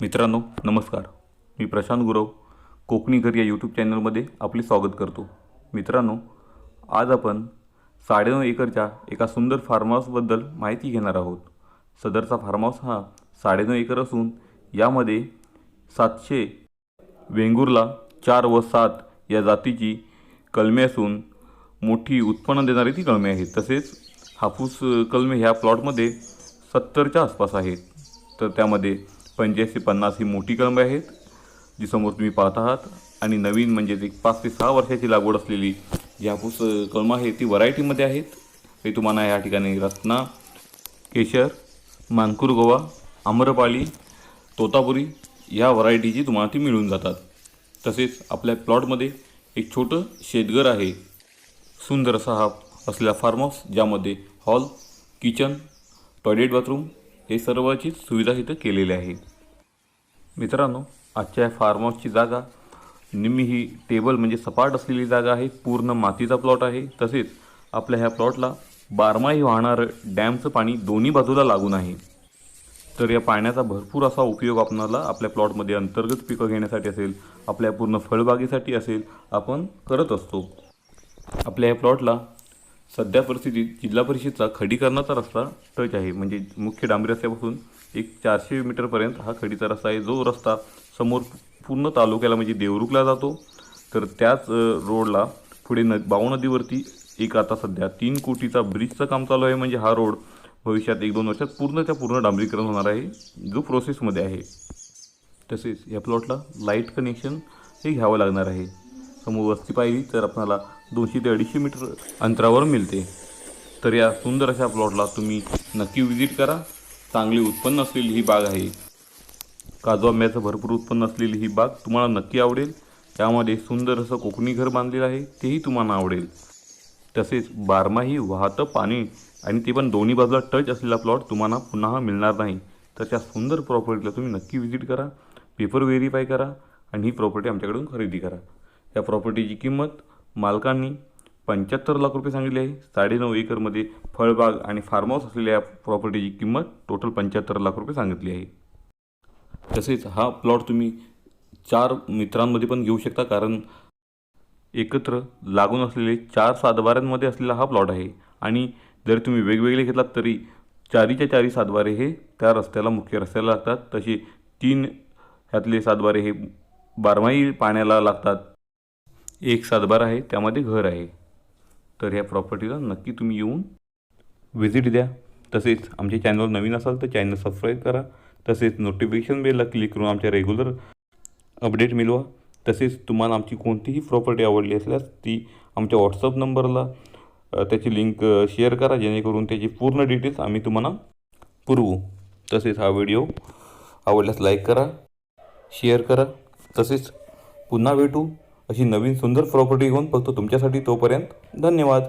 मित्रांनो नमस्कार. मी प्रशांत गुरव कोकणी घर या यूट्यूब चॅनलमध्ये आपले स्वागत करतो. मित्रांनो आज आपण साडेनऊ एकरच्या एका सुंदर फार्महाऊसबद्दल माहिती घेणार आहोत. सदरचा फार्महाऊस हा साडेनऊ एकर असून यामध्ये सातशे वेंगुर्ला चार व सात या जातीची कलमे असून मोठी उत्पन्न देणारी ती कलमे आहेत. तसेच हापूस कलमे ह्या प्लॉटमध्ये सत्तरच्या आसपास आहेत. तर त्यामध्ये पंच्याऐंशी पन्नास ही मोठी कळंबे आहेत जी समोर तुम्ही पाहत आहात. आणि नवीन म्हणजेच एक पाच ते सहा वर्षाची लागवड असलेली जी हापूस कळंब आहे ती व्हरायटीमध्ये आहेत. हे तुम्हाला या ठिकाणी रत्ना केशर मानकूर गोवा आम्रपाली तोतापुरी या व्हरायटीची तुम्हाला ती मिळून जातात. तसेच आपल्या प्लॉटमध्ये एक छोटं शेतघर आहे. सुंदर असा हा असलेला फार्म हाऊस ज्यामध्ये हॉल किचन टॉयलेट बाथरूम हे सर्वाची सुविधा इथं केलेली आहे. मित्रांनो आजच्या या फार्म हाऊसची जागा निम्मी ही टेबल म्हणजे सपाट असलेली जागा आहे पूर्ण मातीचा प्लॉट आहे. तसेच आपल्या ह्या प्लॉटला बारमाही वाहणारं डॅमचं पाणी दोन्ही बाजूला लागून आहे. तर या पाण्याचा भरपूर असा उपयोग आपणाला आपल्या प्लॉटमध्ये अंतर्गत पिकं घेण्यासाठी असेल आपल्या पूर्ण फळबागेसाठी असेल आपण करत असतो. आपल्या या प्लॉटला सध्या परिस्थितीत जिल्हा परिषदचा खडीकरणाचा रस्ता टच आहे. म्हणजे मुख्य डांबरी रस्त्यापासून एक चारशे मीटरपर्यंत हा खडीचा रस्ता आहे. जो रस्ता समोर पूर्ण तालुक्याला म्हणजे देवरुखला जातो. तर त्याच रोडला पुढे न बाव नदीवरती एक आता सध्या तीन कोटीचा ब्रिजचं काम चालू आहे. म्हणजे हा रोड भविष्यात एक दोन वर्षात पूर्णच्या पूर्ण डांबरीकरण होणार आहे. जो प्रोसेसमध्ये आहे. तसेच या प्लॉटला लाइट कनेक्शन हे घ्यावं लागणार आहे. समोर वस्ती पाहिली तर आपणाला दोनशे ते अडीचशे मीटर अंतरावर मिळते. तर या सुंदर अशा प्लॉटला तुम्ही नक्की विजिट करा. चांगले उत्पन्न असलेली ही बाग आहे. काजू आंब्याचं भरपूर उत्पन्न असलेली ही बाग तुम्हाला नक्की आवडेल. त्यामध्ये सुंदर असं कोकणी घर बांधलेलं आहे तेही तुम्हाला आवडेल. तसेच बारमाही वाहतं पाणी आणि ते पण दोन्ही बाजूला टच असलेला प्लॉट तुम्हाला पुन्हा मिळणार नाही. तर त्या सुंदर प्रॉपर्टीला तुम्ही नक्की व्हिजिट करा. पेपर व्हेरीफाय करा आणि ही प्रॉपर्टी आमच्याकडून खरेदी करा. या प्रॉपर्टीची किंमत मालकांनी पंच्याहत्तर लाख रुपये सांगितली आहे. साडेनऊ एकरमध्ये फळबाग आणि फार्म हाऊस असलेल्या या प्रॉपर्टीची किंमत टोटल पंच्याहत्तर लाख रुपये सांगितली आहे. तसेच हा प्लॉट तुम्ही चार मित्रांमध्ये पण घेऊ शकता कारण एकत्र लागून असलेले चार सातबाऱ्यांमध्ये असलेला हा प्लॉट आहे. आणि जर तुम्ही वेगवेगळे घेतलात तरी चारीच्या चारी सातबारे हे त्या रस्त्याला मुख्य रस्त्याला लागतात. तसे तीन ह्यातले सातबारे हे बारमाही पाण्याला लागतात. एक सातबारा आहे त्यामध्ये घर आहे. तर ह्या प्रॉपर्टीला नक्की तुम्ही येऊन व्हिजिट द्या. तसेच आमच्या चॅनलवर नवीन असाल तर चॅनल सबस्क्राईब करा. तसेच नोटिफिकेशन बेलला क्लिक करून आमच्या रेग्युलर अपडेट मिळवा. तसेच तुम्हाला आमची कोणतीही प्रॉपर्टी आवडली असल्यास ती आमच्या व्हॉट्सअप नंबरला त्याची लिंक शेअर करा. जेणेकरून त्याची पूर्ण डिटेल्स आम्ही तुम्हाला पुरवू. तसेच हा व्हिडिओ आवडल्यास लाईक करा शेअर करा. तसेच पुन्हा भेटू. अशी नवीन सुंदर प्रॉपर्टी घेऊन फक्त तुमच्यासाठी तोपर्यंत धन्यवाद.